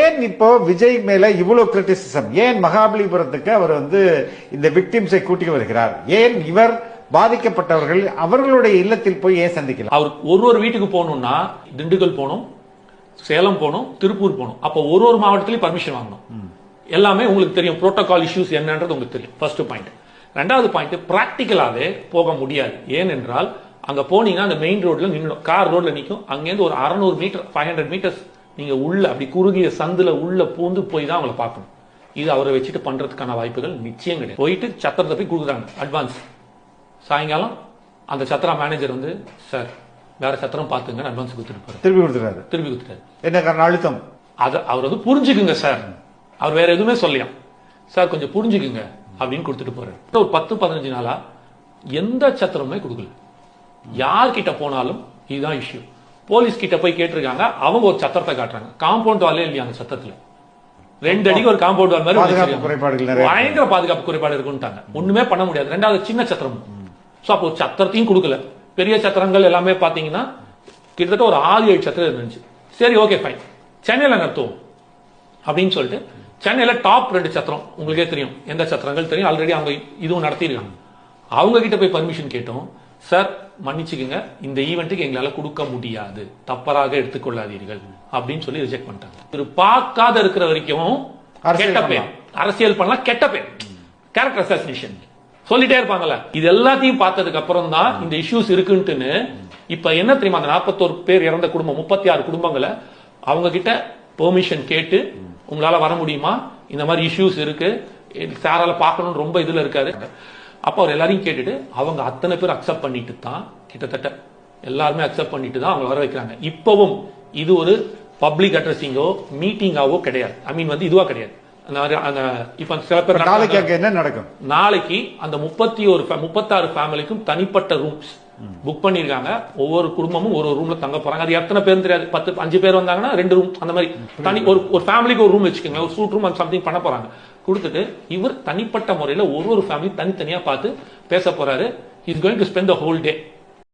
ஏன் இப்போ விஜய் மேல இவ்வளவு கிரிட்டிசிசம் ஏன் மகாபலிபுரத்துக்கு அவர் வந்து இந்த விக்டிம்ஸை கூட்டி வருகிறார்? ஏன் இவர் பாதிக்கப்பட்டவர்கள் அவர்களுடைய இல்லத்தில் போய் ஏன் சந்திக்கலாம் அவர் ஒரு ஒரு வீட்டுக்கு போகணும்னா திண்டுக்கல் போகணும் சேலம் போகணும் திருப்பூர் போகணும். அப்போ ஒரு ஒரு மாவட்டத்திலையும் பர்மிஷன் வாங்கணும். எல்லாமே உங்களுக்கு தெரியும். புரோட்டோகால் இஷ்யூஸ் என்னன்றது உங்களுக்கு தெரியும். ஃபர்ஸ்ட் பாயிண்ட் ரெண்டாவது பாயிண்ட் பிராக்டிக்கலாவே போக முடியாது. ஏனென்றால் அங்க போனீங்கன்னா அந்த மெயின் ரோட்ல நின்னுடும். கார் ரோட்ல நிற்கும் அங்கேருந்து ஒரு அறநூறு மீட்டர் ஃபைவ் ஹண்ட்ரட் மீட்டர்ஸ் நீங்க உள்ள அப்படி குறுகிய சந்துல உள்ள பூந்து போய் தான் அவங்கள பார்க்கணும். இது அவரை வச்சுட்டு பண்றதுக்கான வாய்ப்புகள் நிச்சயம் கிடையாது. போயிட்டு சத்திரத்தை போய் கொடுக்குறாங்க அட்வான்ஸ் சாயங்காலம் அந்த சத்திரா மேனேஜர் வந்து சார் வேற சத்திரம் பார்த்துங்க அட்வான்ஸ் கொடுத்துட்டு திருப்பி கொடுத்துறாரு. திருப்பி கொடுத்துட்டாரு. என்ன காரணம்? அழுத்தம். அதை அவர் வந்து புரிஞ்சுக்குங்க சார். அவர் வேற எதுவுமே சொல்லியாம் சார் கொஞ்சம் புரிஞ்சுக்குங்க அப்படின்னு கொடுத்துட்டு போறாரு. ஒரு பத்து பதினஞ்சு நாளா எந்த சத்திரமுமே கொடுக்கல. யார்கிட்ட போனாலும் இதுதான் இஷ்யூ போலீஸ் கிட்ட போய் கேட்டிருக்காங்க அவங்க ஒரு சத்திரத்தை காட்டுறாங்க. காம்பவுண்ட் வாலே இல்லையா அந்த சத்திரத்துல? ரெண்டு அடிக்கு ஒரு காம்பவுண்ட் வால் மாதிரி. பயங்கர பாதுகாப்பு குறைபாடு இருக்குன்ட்டாங்க ஒண்ணுமே பண்ண முடியாது. ரெண்டாவது சின்ன சத்திரம். சோ அப்போ சத்திரத்தையும் கொடுக்கல. பெரிய சத்திரங்கள் எல்லாமே பாத்தீங்கன்னா கிட்டத்தட்ட ஒரு ஆறு ஏழு சத்திரம் இருந்துச்சு. சரி ஓகே ஃபைன் சென்னையில நடத்துவோம். அப்படின்னு சொல்லிட்டு சென்னையில டாப் ரெண்டு சத்திரம். உங்களுக்கே தெரியும். எந்த சத்திரங்கள் தெரியும்? ஆல்ரெடி அவங்க இதுவும் நடத்திருக்காங்க அவங்க கிட்ட போய் பர்மிஷன் கேட்டோம். சார் மன்னிச்சுக்குங்க. இந்த ஈவெண்ட்டுக்கு எங்களால கொடுக்க முடியாது. தப்பராக எடுத்துக்கொள்ளாதீர்கள். அப்படின்னு சொல்லி ரிஜெக்ட் பண்ணிட்டாங்க. ஒரு பார்க்காத இருக்கிற வரைக்கும் கெட்ட பேர். அரசியல் பண்ணலாம் கெட்ட பேர். கேரக்டர் அசாசினேஷன் சொல்லிட்டே இருப்பாங்கல்ல. இது எல்லாத்தையும் பார்த்ததுக்கு அப்புறம் தான் இந்த இஷ்யூஸ் இருக்குன்ட்டுன்னு இப்ப என்ன தெரியுமா அந்த நாற்பத்தோரு பேர் இறந்த குடும்பம் முப்பத்தி ஆறு குடும்பங்களை அவங்க கிட்ட பெர்மிஷன் கேட்டு உங்களால வர முடியுமா? இந்த மாதிரி இஷ்யூஸ் இருக்கு. சாரால பார்க்கணும்னு ரொம்ப இதுல இருக்காரு. அப்ப அவர் எல்லாரையும் கேட்டுட்டு அவங்க அத்தனை பேர் அக்செப்ட் பண்ணிட்டு தான் கிட்டத்தட்ட எல்லாருமே அக்செப்ட் பண்ணிட்டு தான் அவங்க வர வைக்கிறாங்க. இப்பவும் இது ஒரு பப்ளிக் அட்ரஸிங்கோ மீட்டிங்காவோ கிடையாது. ஐ மீன் வந்து இதுவா கிடையாது. இப்ப சில பேர் நாளைக்கு என்ன நடக்கும்? நாளைக்கு அந்த முப்பத்தி ஒரு முப்பத்தாறு ஃபேமிலிக்கும் தனிப்பட்ட ரூம்ஸ் புக் பண்ணிருக்காங்க. ஒவ்வொரு குடும்பமும் ஒரு ஒரு ரூம்ல தங்க போறாங்க. அது எத்தனை பேர் தெரியாது. பத்து அஞ்சு பேர் வந்தாங்கன்னா ரெண்டு ரூம் அந்த மாதிரி. தனி ஒரு ஒரு ஃபேமிலிக்கு ஒரு ரூம் வச்சுக்கோங்க ஒரு சூட் ரூம் அந்த சம்திங் பண்ண போறாங்க. கொடுத்துட்டு இவர் தனிப்பட்ட முறையில ஒரு ஒரு ஃபேமிலி தனித்தனியா பார்த்து பேச போறாரு. Is going to spend the whole day